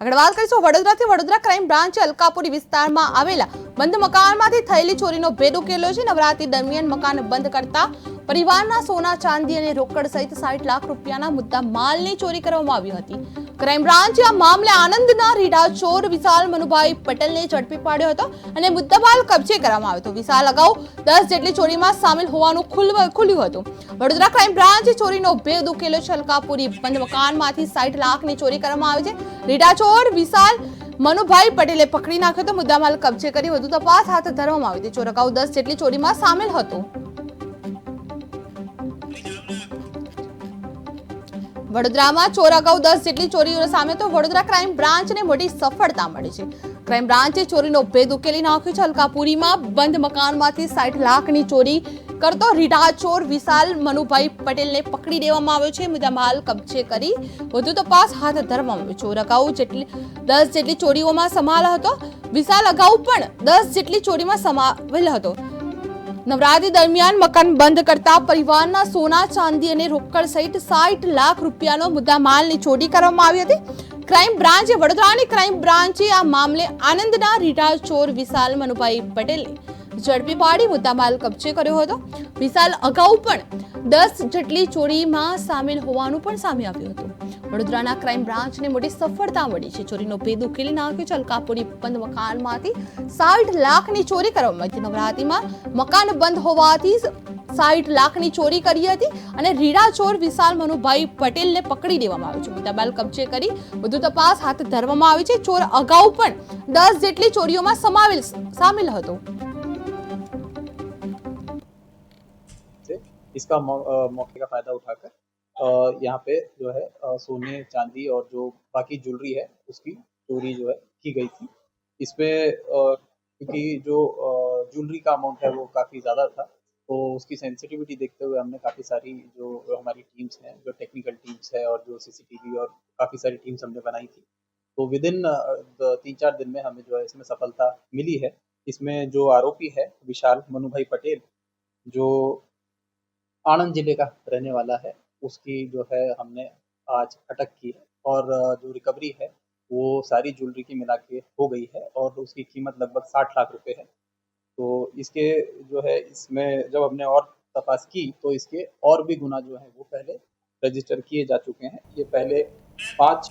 આગળ વાત કરીશું વડોદરાથી. વડોદરા ક્રાઇમ બ્રાન્ચે અલકાપુરી વિસ્તારમાં આવેલા બંધ મકાનમાંથી થયેલી ચોરીનો ભેદ ઉકેલો છે. નવરાત્રી દરમિયાન મકાન બંધ કરતા પરિવારના સોના, ચાંદી અને રોકડ સહિત સાઠ લાખ રૂપિયાના મુદ્દા માલની ચોરી કરવામાં આવી હતી. ક્રાઇમ બ્રાન્ચે આ મામલે આનંદના રીઢા ચોર વિશાલ મનુભાઈ પટેલને ઝડપી પાડ્યો હતો અને મુદ્દામાલ કબજે કરવામાં આવ્યો હતો. વિશાલ અગાઉ દસ જેટલી ચોરીમાં સામેલ હોવાનું ખુલ્યું હતું. વડોદરા ક્રાઇમ બ્રાન્ચે ચોરીનો ભેદ ઉકેલો છલકાપુરી બંધ મકાનમાંથી સાઠ લાખની ચોરી કરવામાં આવી છે. રીઢા ચોર વિશાલ મનુભાઈ પટેલે પકડી નાખ્યો હતો. મુદ્દામાલ કબજે કરી વધુ તપાસ હાથ ધરવામાં આવી હતી. ચોર અગાઉ દસ જેટલી ચોરીમાં સામેલ હતો. વડોદરામાં ચોર અગાઉ દસ જેટલી ચોરીઓ સામે તો વડોદરા ક્રાઇમ બ્રાન્ચને મોટી સફળતા મળી છે. ક્રાઇમ બ્રાન્ચે ચોરીનો ભેદ ઉકેલી નાખ્યો છે. અલકાપુરીમાં બંધ મકાનમાંથી સાઠ લાખની ચોરી કરતો રીઢા ચોર વિશાલ મનુભાઈ પટેલને પકડી દેવામાં આવ્યો છે. મુદ્દામાલ કબજે કરી વધુ તપાસ હાથ ધરવામાં આવ્યો ચોર અગાઉ જેટલી દસ જેટલી ચોરીઓમાં સમાયેલો હતો. વિશાલ અગાઉ પણ દસ જેટલી ચોરીમાં સમાવેલ હતો. નવરાત્રી દરમિયાન મકાન બંધ કરતા પરિવારના સોના, ચાંદી અને રોકડ સહિત સાઠ લાખ રૂપિયાનો મુદ્દા માલની ચોરી કરવામાં આવી હતી. ક્રાઇમ બ્રાન્ચે વડોદરાની ક્રાઇમ બ્રાન્ચે આ મામલે આનંદના રીટા ચોર વિશાલ મનુભાઈ પટેલને ઝડપી પાડી મુદ્દામાલ કબજે કર્યો હતો. વિશાલ અગાઉ પણ દસ જેટલી ચોરીમાં સામેલ હોવાનું પણ સામે આવ્યું હતું. વડોદરાના ક્રાઇમ બ્રાન્ચને મોટી સફળતા મળી છે. ચોરીનો ભેદ ઉકેલી નાખ્યો છે. અલકાપુરી બંધ મકાનમાંથી સાઠ લાખની ચોરી કરવામાં આવી નવરાત્રીમાં મકાન બંધ હોવાથી સાઠ લાખની ચોરી કરી હતી અને રીડા ચોર વિશાલ મનુભાઈ પટેલને પકડી દેવામાં આવ્યો છે. મુદ્દાબાલ કબજે કરી વધુ તપાસ હાથ ધરવામાં આવી છે. ચોર અગાઉ પણ દસ જેટલી ચોરીઓમાં સમાવેલ સામેલ હતો. इसका मौके का फ़ायदा उठाकर यहाँ पे जो है सोने, चांदी और जो बाकी ज्वेलरी है, उसकी चोरी जो है, की गई थी। इसमें क्योंकि जो ज्वेलरी का अमाउंट है वो काफ़ी ज़्यादा था तो उसकी सेंसिटिविटी देखते हुए हमने काफ़ी सारी जो हमारी टीम्स हैं, जो टेक्निकल टीम्स है और जो सीसीटीवी और काफ़ी सारी टीम्स हमने बनाई थी तो विद इन तीन चार दिन में हमें जो है, इसमें सफलता मिली है। इसमें जो आरोपी है, विशाल मनु भाई पटेल, जो आनंद ज़िले का रहने वाला है। उसकी जो है हमने आज अटक की है और जो रिकवरी है, वो सारी ज्वेलरी की मिला के हो गई है और उसकी कीमत लगभग साठ लाख रुपए है। तो इसके जो है, इसमें जब हमने और तपास की तो इसके और भी गुना जो है, वो पहले रजिस्टर किए जा चुके हैं। ये पहले पाँच